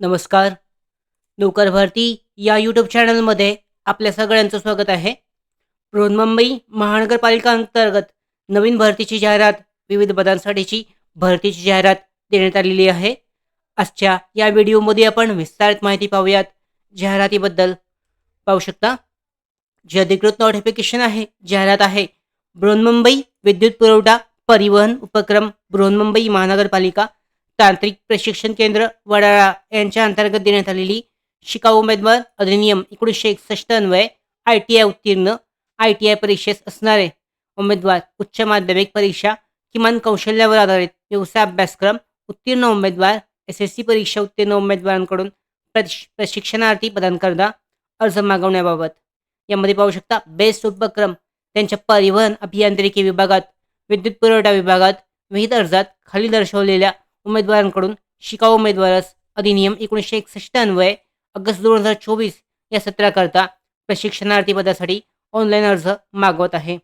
नमस्कार. नोकर भरती या यूट्यूब चॅनलमध्ये आपल्या सगळ्यांचं स्वागत आहे. बृहन्मुंबई महानगरपालिका अंतर्गत नवीन भरतीची जाहिरात विविध पदांसाठीची भरतीची जाहिरात देण्यात आलेली आहे. आजच्या या व्हिडिओमध्ये आपण विस्तारित माहिती पाहूयात जाहिरातीबद्दल. पाहू शकता जे अधिकृत नोटिफिकेशन आहे जाहिरात आहे बृहन्मुंबई विद्युत पुरवठा परिवहन उपक्रम बृहन्मुंबई महानगरपालिका तांत्रिक प्रशिक्षण केंद्र वडाळा यांच्या अंतर्गत देण्यात आलेली शिकाऊ उमेदवार अधिनियम एकोणीसशे एकसष्ट अन्वये आय टी आय उत्तीर्ण आय टी आय परीक्षेस असणारे उमेदवार उच्च माध्यमिक परीक्षा किमान कौशल्यावर आधारित व्यवसाय अभ्यासक्रम उत्तीर्ण उमेदवार एस एस सी परीक्षा उत्तीर्ण उमेदवारांकडून प्रश प्रशिक्षणार्थी प्रदान करता अर्ज मागवण्याबाबत. यामध्ये पाहू शकता बेस्ट उपक्रम त्यांच्या परिवहन अभियांत्रिकी विभागात विद्युत पुरवठा विभागात विविध अर्जात खाली दर्शवलेल्या उमेदवारांकडून शिकाऊ उमेदवारास अधिनियम एकोणीसशे एकसष्ट अन्वये ऑगस्ट दोन हजार चोवीस या सत्राकरता प्रशिक्षणार्थी पदासाठी ऑनलाईन अर्ज मागवत आहे.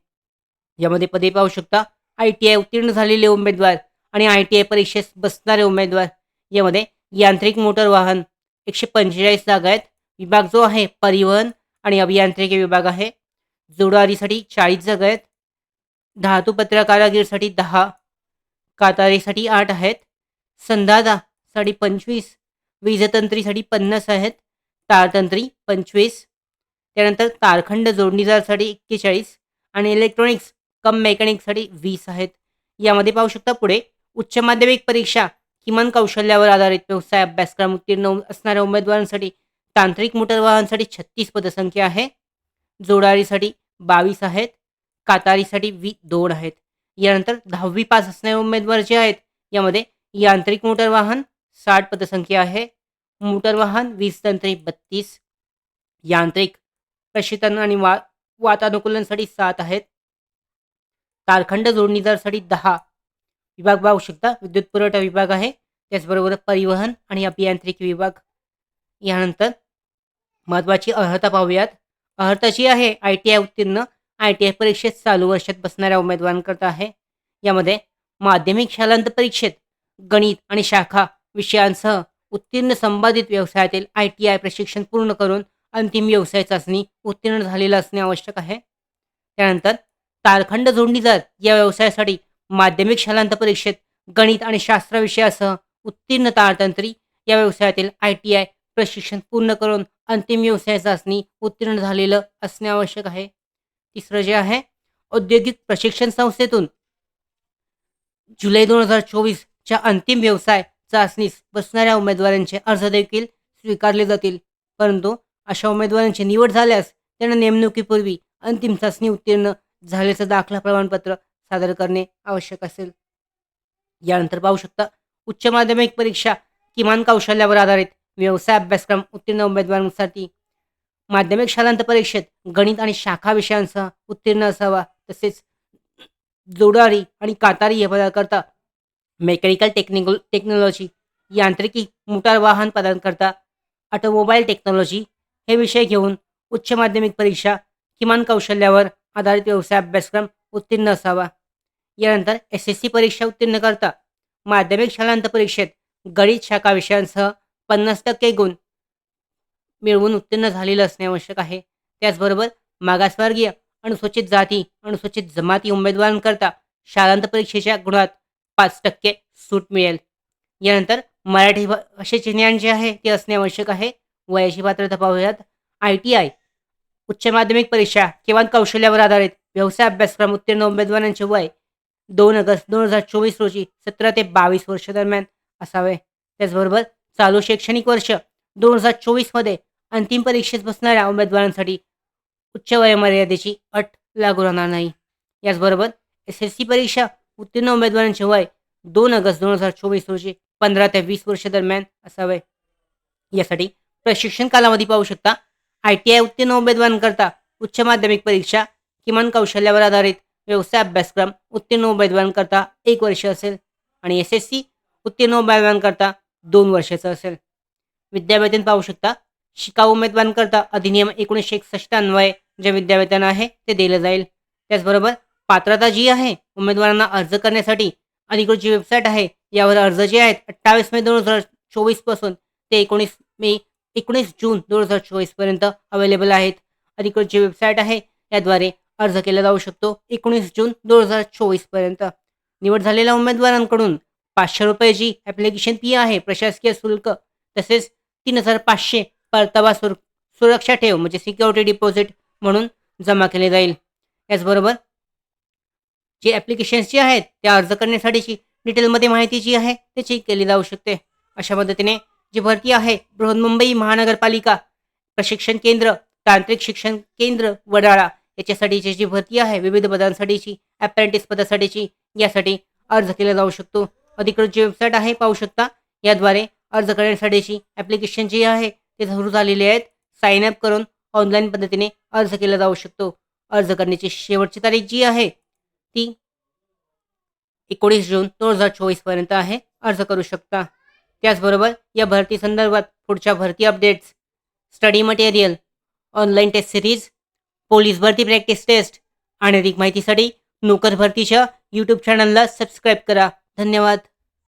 यामध्ये पदे पाहू शकता आय टी आय उत्तीर्ण झालेले उमेदवार आणि आय टी आय परीक्षेस बसणारे उमेदवार. यामध्ये यांत्रिक मोटर वाहन एकशे पंचेचाळीस जागा आहेत. विभाग जो आहे परिवहन आणि अभियांत्रिकी विभाग आहे. जोडारीसाठी चाळीस जागा आहेत. धातू पत्रकारागीरसाठी दहा कातारीसाठी आठ आहेत. संधादासाठी पंचवीस वीजतंत्रीसाठी पन्नास आहेत तारतंत्री पंचवीस त्यानंतर तारखंड जोडणीदारसाठी एक्केचाळीस आणि इलेक्ट्रॉनिक्स कम मेकॅनिकसाठी वीस आहेत. यामध्ये पाहू शकता पुढे उच्च माध्यमिक परीक्षा किमान कौशल्यावर आधारित व्यवसाय अभ्यासक्रम उत्तीर्ण असणाऱ्या उमेदवारांसाठी तांत्रिक मोटर वाहनसाठी छत्तीस पदसंख्या आहे. जोडारीसाठी बावीस आहेत कातारीसाठी वी दोन आहेत. यानंतर दहावी पास असणारे उमेदवार जे आहेत यामध्ये यांत्रिक मोटर वाहन साठ पदसंख्या आहे. मोटर वाहन वीज तंत्री बत्तीस. यांत्रिक प्रशिक्षण आणि वा वातानुकूलनसाठी सात आहेत. तारखंड जोडणीदारसाठी दहा. विभाग पाहू शकता विद्युत पुरवठा विभाग आहे. त्याचबरोबर परिवहन आणि अभियांत्रिकी विभाग. यानंतर महत्त्वाची अर्हता पाहूयात. अर्हता जी आहे आय टी आय उत्तीर्ण आय टी आय परीक्षेत चालू वर्षात बसणाऱ्या उमेदवारांकरता आहे. यामध्ये माध्यमिक शालांत परीक्षेत गणित आणि शाखा विषयांसह उत्तीर्ण संबंधित व्यवसायातील आय टी आय प्रशिक्षण पूर्ण करून अंतिम व्यवसाय चाचणी उत्तीर्ण झालेलं असणे आवश्यक आहे. त्यानंतर तारखंड जोडणीदार या व्यवसायासाठी माध्यमिक शालांत परीक्षेत गणित आणि शास्त्र विषयासह उत्तीर्ण तारतंत्री या व्यवसायातील आय टी आय प्रशिक्षण पूर्ण करून अंतिम व्यवसाय चाचणी उत्तीर्ण झालेलं असणे आवश्यक आहे. तिसरं जे आहे औद्योगिक प्रशिक्षण संस्थेतून जुलै दोन हजार चोवीस च्या अंतिम व्यवसाय चाचणीस बसणाऱ्या उमेदवारांचे अर्ज देखील स्वीकारले जातील. परंतु अशा उमेदवारांची निवड झाल्यास त्यांना नेमणुकीपूर्वी अंतिम चाचणी उत्तीर्ण झाल्याचं दाखला प्रमाणपत्र सादर करणे आवश्यक असेल. यानंतर पाहू शकता उच्च माध्यमिक परीक्षा किमान कौशल्यावर आधारित व्यवसाय अभ्यासक्रम उत्तीर्ण उमेदवारांसाठी माध्यमिक शालांत परीक्षेत गणित आणि शाखा विषयांसह उत्तीर्ण असावा तसेच जोडारी आणि कातारी हे पदाकरता मेकॅनिकल टेक्निकल टेक्नॉलॉजी यांत्रिकी मोटार वाहन पदांकरता ऑटोमोबाईल टेक्नॉलॉजी हे विषय घेऊन उच्च माध्यमिक परीक्षा किमान कौशल्यावर आधारित व्यवसाय अभ्यासक्रम उत्तीर्ण असावा. यानंतर एस एस सी परीक्षा उत्तीर्ण करता माध्यमिक शालांत परीक्षेत गणित शाखा विषयांसह पन्नास टक्के गुण मिळवून उत्तीर्ण झालेलं असणे आवश्यक आहे. त्याचबरोबर मागासवर्गीय अनुसूचित जाती अनुसूचित जमाती उमेदवारांकरता शालांत परीक्षेच्या गुणात पाच टक्के सूट मिळेल. यानंतर मराठी भाषेचे ज्ञान जे आहे ते असणे आवश्यक आहे. वयाची पात्रता पाहूयात. आय टी आय उच्च माध्यमिक परीक्षा किमान कौशल्यावर आधारित व्यवसाय अभ्यासक्रम उत्तीर्ण उमेदवारांचे वय दोन ऑगस्ट दोन हजार चोवीस रोजी सतरा ते बावीस वर्ष दरम्यान असावे. त्याचबरोबर चालू शैक्षणिक वर्ष दोन हजार चोवीसमध्ये अंतिम परीक्षेत बसणाऱ्या उमेदवारांसाठी उच्च वयोमर्यादेची अट लागू राहणार नाही. याचबरोबर एस एस सी परीक्षा उत्तीर्ण उमेदवारांचे वय दोन ऑगस्ट दोन हजार चोवीस रोजी पंधरा ते वीस वर्ष दरम्यान असावे. यासाठी प्रशिक्षण कालावधी पाहू शकता. आय टी आय उत्तीर्ण उमेदवारांकरता उच्च माध्यमिक परीक्षा किमान कौशल्यावर आधारित व्यवसाय अभ्यासक्रम उत्तीर्ण उमेदवारांकरता एक वर्ष असेल आणि एस एस सी उत्तीर्ण उमेदवारांकरता दोन वर्षाचं असेल. विद्यावेतन पाहू शकता. शिकाऊ उमेदवारांकरता अधिनियम एकोणीसशे एकसष्ट अन्वये जे विद्यावेतन आहे ते दिलं जाईल. त्याचबरोबर पात्रता जी आहे उमेदवारांना अर्ज करण्यासाठी अधिकृत जी वेबसाईट आहे यावर अर्ज जे आहेत अठ्ठावीस मे दोन हजार चोवीसपासून ते एकोणीस मे एकोणीस जून दोन हजार चोवीसपर्यंत अवेलेबल आहेत. अधिकृत जी वेबसाईट आहे याद्वारे अर्ज केला जाऊ शकतो एकोणीस जून दोन हजार चोवीसपर्यंत निवड झालेल्या उमेदवारांकडून पाचशे रुपयाची ॲप्लिकेशन फी आहे प्रशासकीय शुल्क तसेच तीन हजार पाचशे परतावा सुर सुरक्षा ठेव म्हणजे सिक्युरिटी डिपॉझिट म्हणून जमा केले जाईल. याचबरोबर जे ॲप्लिकेशन्स जे आहेत त्या अर्ज करण्यासाठीची डिटेलमध्ये माहिती जी आहे त्याची केली जाऊ शकते. अशा पद्धतीने जी भरती आहे बृहन्मुंबई महानगरपालिका प्रशिक्षण केंद्र तांत्रिक शिक्षण केंद्र वडाळा याच्यासाठीची जी भरती आहे विविध पदांसाठीची अप्रेंटिस पदासाठीची यासाठी अर्ज केला जाऊ शकतो. अधिकृत जी वेबसाईट आहे पाहू शकता. याद्वारे अर्ज करण्यासाठीची ॲप्लिकेशन जी आहे ते सुरू झालेले आहेत. साईन अप करून ऑनलाईन पद्धतीने अर्ज केला जाऊ शकतो. अर्ज करण्याची शेवटची तारीख जी आहे ती एकोणीस जून दोन हजार चोवीसपर्यंत आहे. अर्ज करू शकता. त्याचबरोबर या भरती संदर्भात पुढच्या भरती updates study material online test series police भरती प्रॅक्टिस टेस्ट आणि अधिक माहितीसाठी नोकर भरतीच्या यूट्यूब चॅनलला सबस्क्राईब करा. धन्यवाद.